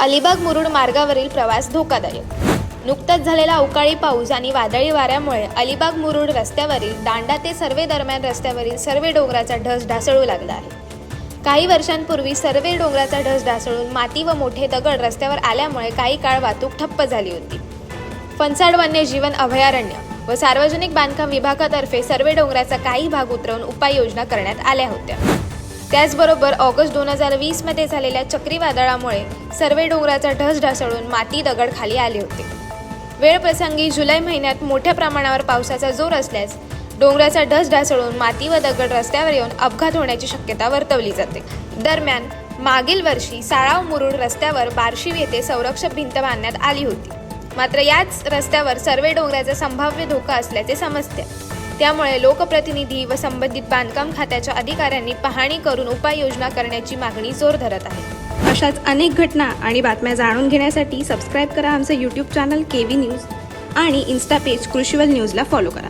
अलिबाग मुरुड मार्गावरील प्रवास धोकादायक. नुकताच झालेला अवकाळी पाऊस आणि वादळी वाऱ्यामुळे अलिबाग मुरुड रस्त्यावरील दांडा ते सर्वे दरम्यान रस्त्यावरील सर्वे डोंगराचा ढस ढासळू लागला आहे. काही वर्षांपूर्वी सर्वे डोंगराचा ढस ढासळून माती व मोठे दगड रस्त्यावर आल्यामुळे काही काळ वाहतूक ठप्प झाली होती. फणसाड वन्यजीवन अभयारण्य व सार्वजनिक बांधकाम विभागातर्फे सर्वे डोंगराचा काही भाग उतरवून उपाययोजना करण्यात आल्या होत्या. त्याचबरोबर ऑगस्ट दोन हजार वीसमध्ये झालेल्या चक्रीवादळामुळे सर्वे डोंगराचा ढस ढासळून माती दगड खाली आले होते. वेळप्रसंगी जुलै महिन्यात मोठ्या प्रमाणावर पावसाचा जोर असल्यास डोंगराचा ढस ढासळून माती व दगड रस्त्यावर येऊन अपघात होण्याची शक्यता वर्तवली जाते. दरम्यान मागील वर्षी साळाव मुरुड रस्त्यावर बार्शी येथे संरक्षक भिंत बांधण्यात आली होती. मात्र याच रस्त्यावर सर्वे डोंगराचा संभाव्य धोका असल्याचे समजते. त्यामुळे लोकप्रतिनिधी व संबंधित बांधकाम खात्याच्या अधिकाऱ्यांनी पाहणी करून उपाययोजना करण्याची मागणी जोर धरत आहे. अशाच अनेक घटना आणि बातम्या जाणून घेण्यासाठी सबस्क्राईब करा आमचं YouTube channel K V news आणि इन्स्टा पेज कृषीवल न्यूजला फॉलो करा.